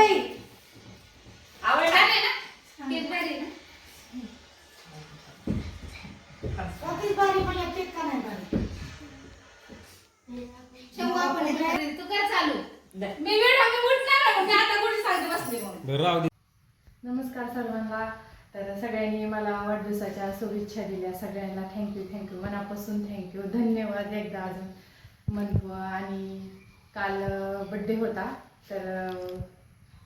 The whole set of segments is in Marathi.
बाई. आवडला नाही ना? केक भारी आहे ना? ऑफिस बारी पण या केक का नाही बारी? शेवगा पण आहे. भारी. तू कर चालू. मी वेळ मी उठणार आहे. मी आता कुठे सांगते बसले मग बरं राहू दे. नमस्कार सर्वांना. तर सगळ्यांनी मला वाढदिवसाच्या शुभेच्छा दिल्या. सगळ्यांना थँक्यू थँक्यू मनापासून थँक्यू धन्यवाद एकदा अजून. म्हणतो आणि काल बड्डे होता. तर अं,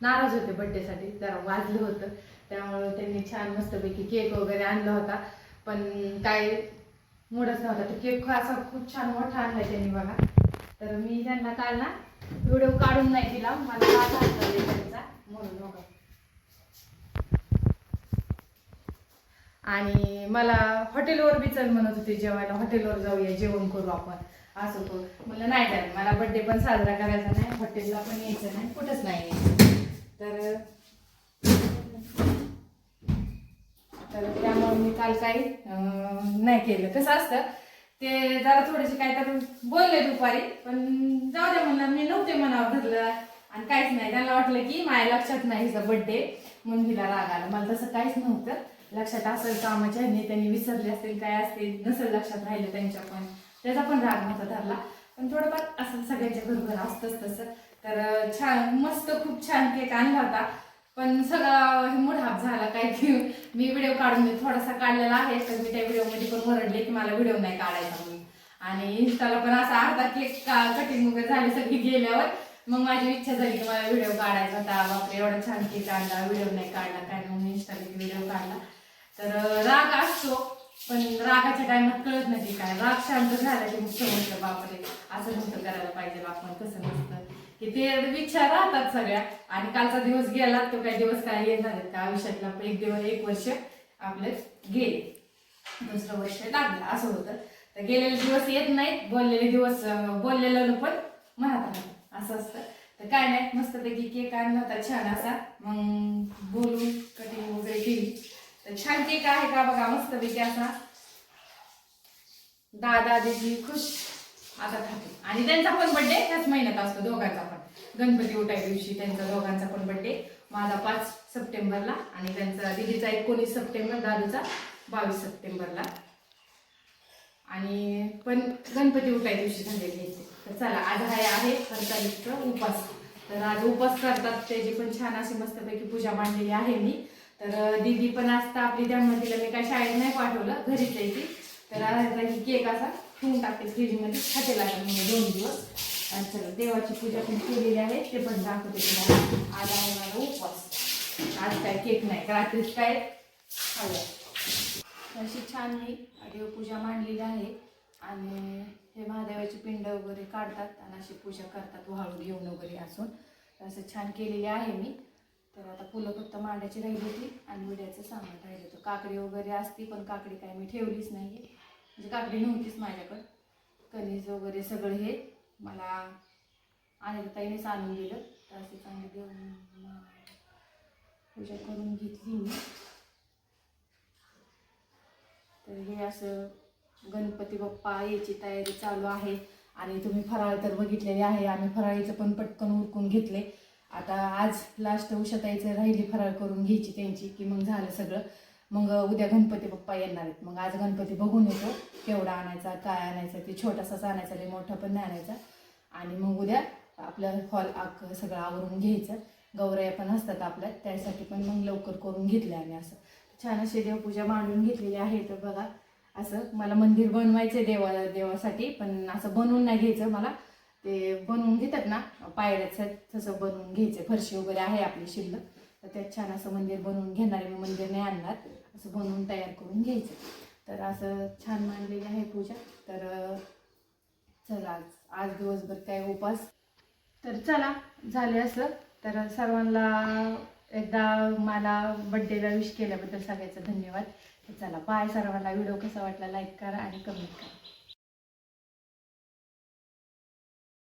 नाराज होते बड्डेसाठी जरा वाजलं होतं. त्यामुळं त्यांनी छान मस्तपैकी केक वगैरे आणला होता. पण काय मूडच नव्हता. तो केक असा खूप छान मोठा आणला त्यांनी बघा. तर मी त्यांना काल ना व्हिडिओ काढून नाही दिला. मला त्यांचा. म्हणून बघा. आणि मला हॉटेलवर बी चल म्हणत होते जेवायला. हॉटेलवर जाऊया जेवण करू आपण. असं करू. म्हणलं नाही जायचं मला बड्डे पण साजरा करायचा नाही. हॉटेलला पण यायचं नाही. कुठंच नाही यायचं. तर तर त्यामुळे मी काल काही अं, नाही केलं. कसं असतं ते जरा थोडेसे काय तर बोलले दुपारी पण जाऊ द्या म्हणलं मी नव्हते मनावर धरलं आणि काहीच नाही. त्यांना वाटलं की माझ्या लक्षात नाही हिचा बड्डे म्हणून तिला राग आला. मला तसं काहीच नव्हतं. लक्षात असेल कामाच्या ह्याने त्यांनी विसरले असतील काय असतील नसेल लक्षात राहिलं त्यांच्या पण. त्याचा पण राग नव्हता धरला. पण थोडंफार असं सगळ्यांच्या बरोबर असतंच तसं. तर छान मस्त खूप छान केक आणला होता. पण सगळा मुढाप झाला काय की मी व्हिडिओ काढून मी थोडासा काढलेला आहे तर मी त्या व्हिडिओमध्ये पण वरडले की मला व्हिडिओ नाही काढायचा म्हणून. आणि इन्स्टाला पण असा अर्धा केक कटिंग वगैरे झाली सगळी गेल्यावर मग माझी इच्छा झाली की मला व्हिडिओ काढायचा होता. बापरे एवढा छान केक आणला व्हिडिओ नाही काढला काय मग मी व्हिडिओ काढला. तर राग असतो पण रागाच्या टायमात कळत नाही की काय. राग शांत झाला की मग समजलं बापरे असं नव्हतं करायला पाहिजे आपण कसं नसतं. की ते विचार राहतात सगळ्या. आणि कालचा दिवस गेला तो काही दिवस काय येणार का? आयुष्यातला एक दिवस एक वर्ष आपले गेले. दुसरं वर्ष लागलं असं होतं. तर गेलेले दिवस येत नाहीत बोललेले दिवस बोललेलं पण म्हणत असं असतं. तर काय नाही मस्तपैकी केक आणला होता छान असा. मग बोलून कटिंग वगैरे केली. तर छान केक आहे का बघा मस्तपैकी असा. दादा दीदी खुश. आता खाते. आणि त्यांचा पण बर्थडे ह्याच महिन्यात असतो दोघांचा पण. गणपती उठाय दिवशी त्यांचा दोघांचा पण बड्डे माझा पाच सप्टेंबरला आणि त्यांचा दिदीचा एकोणीस सप्टेंबर दादूचा बावीस सप्टेंबरला. आणि पण गणपती उठाय दिवशी झाले तर चला आज आहे आहे हरतालिकचं उपास तर आज उपास करतात त्याची पण छान अशी मस्तपैकी पूजा मांडलेली आहे मी. तर दीदी पण असता आपली त्यामुळे तिला मी काय शाळेत नाही पाठवलं घरीच यायची तर आज केक असा ठेवून टाकते फ्रीजमध्ये खाते लागेल म्हणजे दोन दिवस. आणि चला देवाची पूजा पण केलेली आहे ते पण दाखवते तुम्हाला. आज आहे मला उपवास. आज काय केक नाही रात्रीच काय? खाऊया. अशी छान मी देवपूजा मांडलेली आहे. आणि हे महादेवाची पिंड वगैरे काढतात आणि अशी पूजा करतात वाळू घेऊन वगैरे असून. असं छान केलेली आहे मी. तर आता फुलं फक्त मांडायची राहिली होती आणि विड्याचं सामान राहिलं होतं. काकडी वगैरे असती पण काकडी काय मी ठेवलीच नाही म्हणजे काकडी नव्हतीच माझ्याकडं. कणीस वगैरे सगळं हे मला आणि ताईनेच आणून दिलं. तर असे चांगले देऊन पूजा करून घेतली मी. तर हे असं गणपती बाप्पा याची तयारी चालू आहे. आणि तुम्ही फराळ तर बघितलेली आहे. आम्ही फराळीचं पण पटकन उरकून घेतले. आता आज लास्ट उषताईचं राहिली फराळ करून घ्यायची त्यांची की मग झालं सगळं. मग उद्या गणपती बाप्पा येणार आहेत. मग आज गणपती बघून येतो. केवढा आणायचा काय आणायचा ते छोटासाच आणायचा लय मोठा पण नाही आणायचा. आणि मग उद्या आपलं हॉल आख सगळं आवरून घ्यायचं. गौराया पण असतात आपल्या त्यासाठी पण मग लवकर करून घेतलं आम्ही असं. छान अशी देवपूजा मांडून घेतलेली आहे तर बघा. असं मला मंदिर बनवायचं आहे देवा देवासाठी पण असं बनवून नाही घ्यायचं मला. ते बनवून घेतात ना पायऱ्याचं तसं बनवून घ्यायचं. फरशी वगैरे आहे आपली शिल्लक. तर त्यात छान असं मंदिर बनवून घेणारे मी मंदिर नाही आणणार. असं बनवून तयार करून घ्यायचं. तर असं छान मांडलेली आहे पूजा. तर चला आज आज दिवसभर काय उपास. तर चला झाले असं. तर सर्वांना एकदा मला बड्डेला विश केल्याबद्दल सगळ्याचं धन्यवाद. तर चला बाय सर्वांना व्हिडिओ कसा वाटला लाईक करा आणि कमेंट करा.